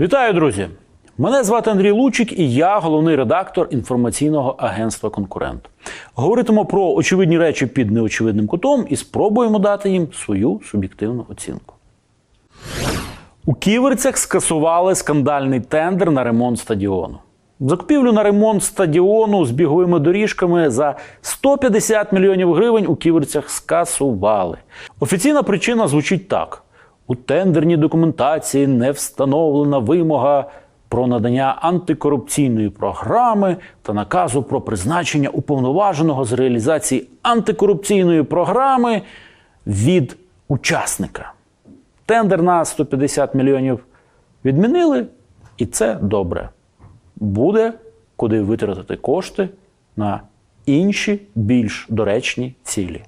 Вітаю, друзі! Мене звати Андрій Лучик, і я головний редактор інформаційного агентства Конкурент. Говоритимо про очевидні речі під неочевидним кутом і спробуємо дати їм свою суб'єктивну оцінку. У Ківерцях скасували скандальний тендер на ремонт стадіону. Закупівлю на ремонт стадіону з біговими доріжками за 150 мільйонів гривень у Ківерцях скасували. Офіційна причина звучить так: у тендерній документації не встановлена вимога про надання антикорупційної програми та наказу про призначення уповноваженого з реалізації антикорупційної програми від учасника. Тендер на 150 мільйонів відмінили, і це добре. Буде куди витратити кошти на інші більш доречні цілі.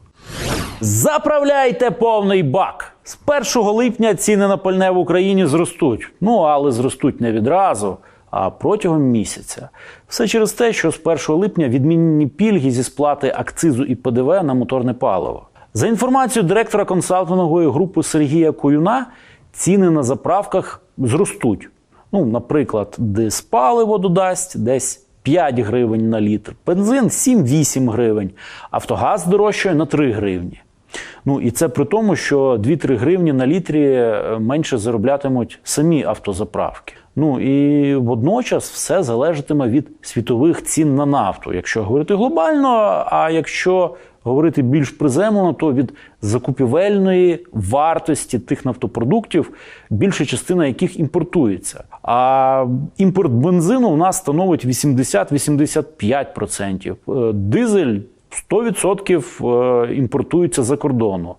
Заправляйте повний бак! З 1 липня ціни на пальне в Україні зростуть. Ну, але зростуть не відразу, а протягом місяця. Все через те, що з 1 липня відмінені пільги зі сплати акцизу і ПДВ на моторне паливо. За інформацією директора консалтингової групи Сергія Куюна, ціни на заправках зростуть. Ну, наприклад, диспаливо додасть десь 5 гривень на літр, бензин 7-8 гривень, Автогаз дорожчає на 3 гривні. Ну і це при тому, що 2-3 гривні на літрі е, менше зароблятимуть самі автозаправки. Ну і водночас все залежатиме від світових цін на нафту, якщо говорити глобально. А якщо говорити більш приземлено, то від закупівельної вартості тих нафтопродуктів, більша частина яких імпортується. А імпорт бензину у нас становить 80-85%. Е, Дизель 100% е, імпортується за кордону.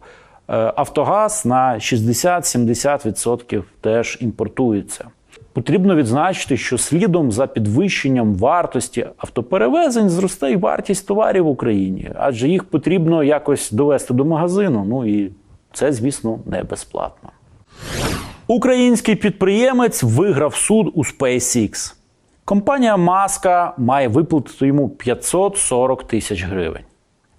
Е, Автогаз на 60-70% теж імпортується. Потрібно відзначити, що слідом за підвищенням вартості автоперевезень зросте й вартість товарів в Україні, адже їх потрібно якось довести до магазину. Ну і це, звісно, не безплатно. Український підприємець виграв суд у SpaceX. Компанія Маска має виплатити йому 540 тисяч гривень.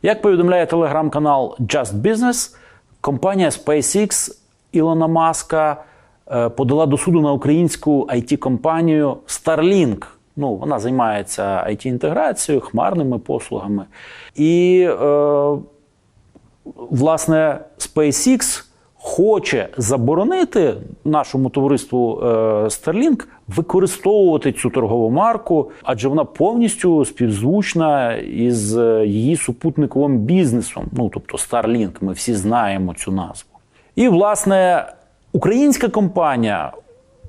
Як повідомляє телеграм-канал Just Business, компанія SpaceX Ілона Маска е, подала до суду на українську it компанію Starlink. Ну, вона займається it інтеграцією хмарними послугами. І, е, власне, SpaceX хоче заборонити нашому товариству е, Starlink використовувати цю торгову марку, адже вона повністю співзвучна із е, її супутниковим бізнесом. Ну тобто Starlink, ми всі знаємо цю назву. І власне українська компанія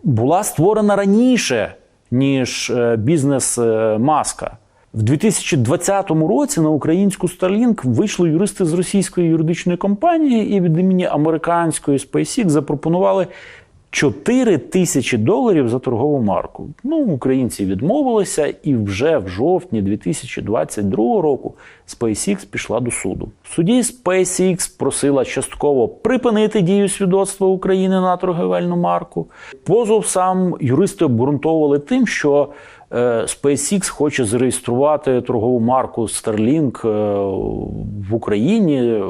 була створена раніше, ніж е, бізнес Маска. В 2020 році на українську Starlink вийшли юристи з російської юридичної компанії і від імені американської SpaceX запропонували 4 тисячі доларів за торгову марку. Ну, українці відмовилися, і вже в жовтні 2022 року SpaceX пішла до суду. В суді SpaceX просила частково припинити дію свідоцтва України на торговельну марку. Позов сам юристи обґрунтовували тим, що е, SpaceX хоче зареєструвати торгову марку Starlink е, в Україні е,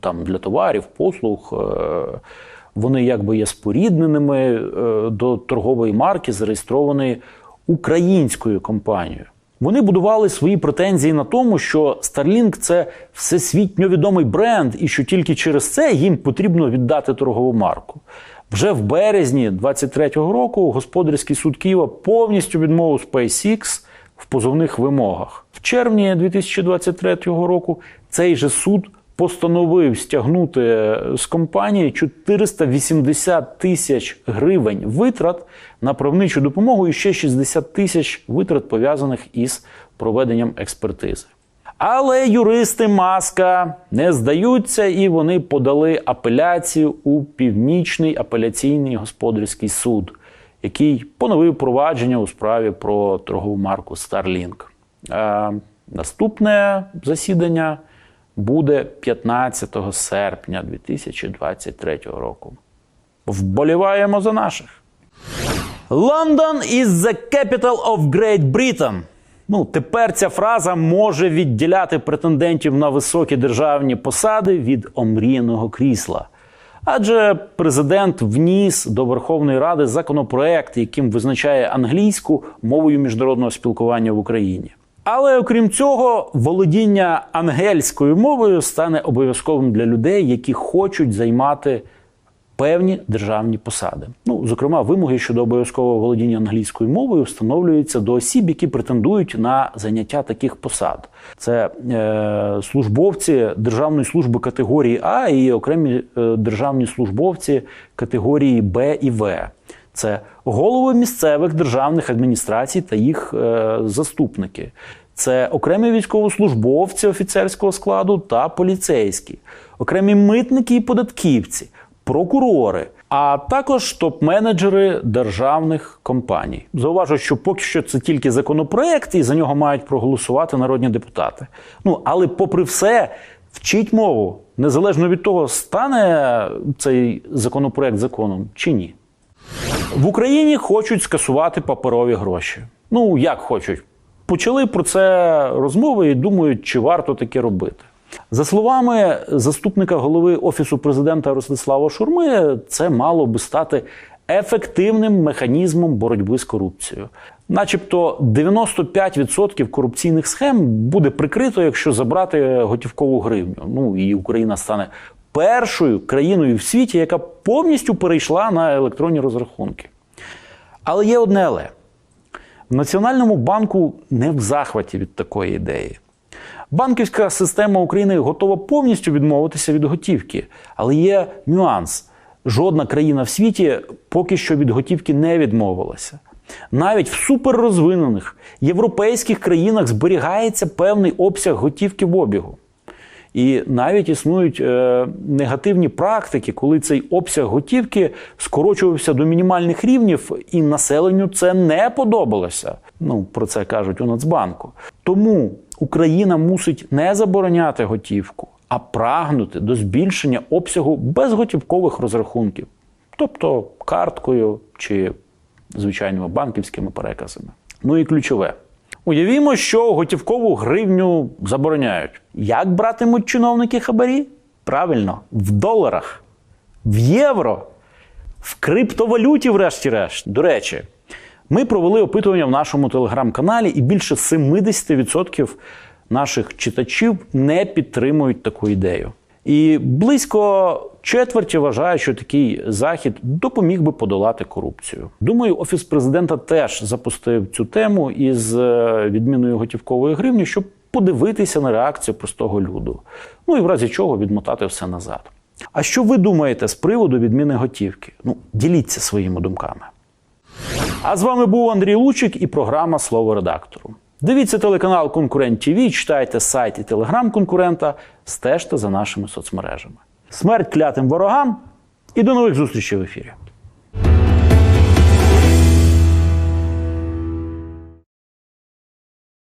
там для товарів, послуг. Вони якби є спорідненими е, до торгової марки, зареєстрованої українською компанією. Вони будували свої претензії на тому, що Starlink – це всесвітньо відомий бренд, і що тільки через це їм потрібно віддати торгову марку. Вже в березні 23-го року господарський суд Києва повністю відмовив SpaceX в позовних вимогах. В червні 2023 року цей же суд постановив стягнути з компанії 480 тисяч гривень витрат на правничу допомогу і ще 60 тисяч витрат пов'язаних із проведенням експертизи. Але юристи Маска не здаються, і вони подали апеляцію у північний апеляційний господарський суд, який поновив провадження у справі про торгову марку Starlink. Е, наступне засідання буде 15 серпня 2023 року. Вболіваємо за наших. London is the capital of Great Britain. Ну, тепер ця фраза може відділяти претендентів на високі державні посади від омріяного крісла. Адже президент вніс до Верховної Ради законопроект, яким визначає англійську мовою міжнародного спілкування в Україні. Але окрім цього, володіння ангельською мовою стане обов'язковим для людей, які хочуть займати певні державні посади. Ну, зокрема, вимоги щодо обов'язкового володіння англійською мовою встановлюються до осіб, які претендують на заняття таких посад. Це е, службовці Державної служби категорії А і окремі е, державні службовці категорії Б і В. Це голови місцевих державних адміністрацій та їх е, заступники. Це окремі військовослужбовці офіцерського складу та поліцейські, окремі митники і податківці, прокурори, а також топ-менеджери державних компаній. Зауважу, що поки що це тільки законопроект, і за нього мають проголосувати народні депутати. Ну але, попри все, вчить мову незалежно від того, стане цей законопроект законом чи ні. В Україні хочуть скасувати паперові гроші. Ну як хочуть. Почали про це розмови і думають, чи варто таке робити. За словами заступника голови Офісу президента Ростислава Шурми, це мало би стати ефективним механізмом боротьби з корупцією. Начебто 95% корупційних схем буде прикрито, якщо забрати готівкову гривню. Ну і Україна стане першою країною в світі, яка повністю перейшла на електронні розрахунки. Але є одне але. В Національному банку не в захваті від такої ідеї. Банківська система України готова повністю відмовитися від готівки, але є нюанс: жодна країна в світі поки що від готівки не відмовилася. Навіть в суперрозвинених європейських країнах зберігається певний обсяг готівки в обігу. І навіть існують е, негативні практики, коли цей обсяг готівки скорочувався до мінімальних рівнів, і населенню це не подобалося. Ну про це кажуть у Нацбанку. Тому Україна мусить не забороняти готівку, а прагнути до збільшення обсягу безготівкових розрахунків, тобто карткою чи звичайними банківськими переказами. Ну і ключове. Уявімо, що готівкову гривню забороняють. Як братимуть чиновники хабарі? Правильно, в доларах, в євро, в криптовалюті, врешті-решт. До речі, ми провели опитування в нашому телеграм-каналі, і більше 70% наших читачів не підтримують таку ідею. І близько четверті вважають, що такий захід допоміг би подолати корупцію. Думаю, офіс президента теж запустив цю тему із е, відміною готівкової гривні, щоб подивитися на реакцію простого люду. Ну і в разі чого відмотати все назад. А що ви думаєте з приводу відміни готівки? Ну, діліться своїми думками. А з вами був Андрій Лучик і програма Слово редактору. Дивіться телеканал Конкурент ТВ, читайте сайт і телеграм конкурента, стежте за нашими соцмережами. Смерть клятим ворогам і до нових зустрічей в ефірі.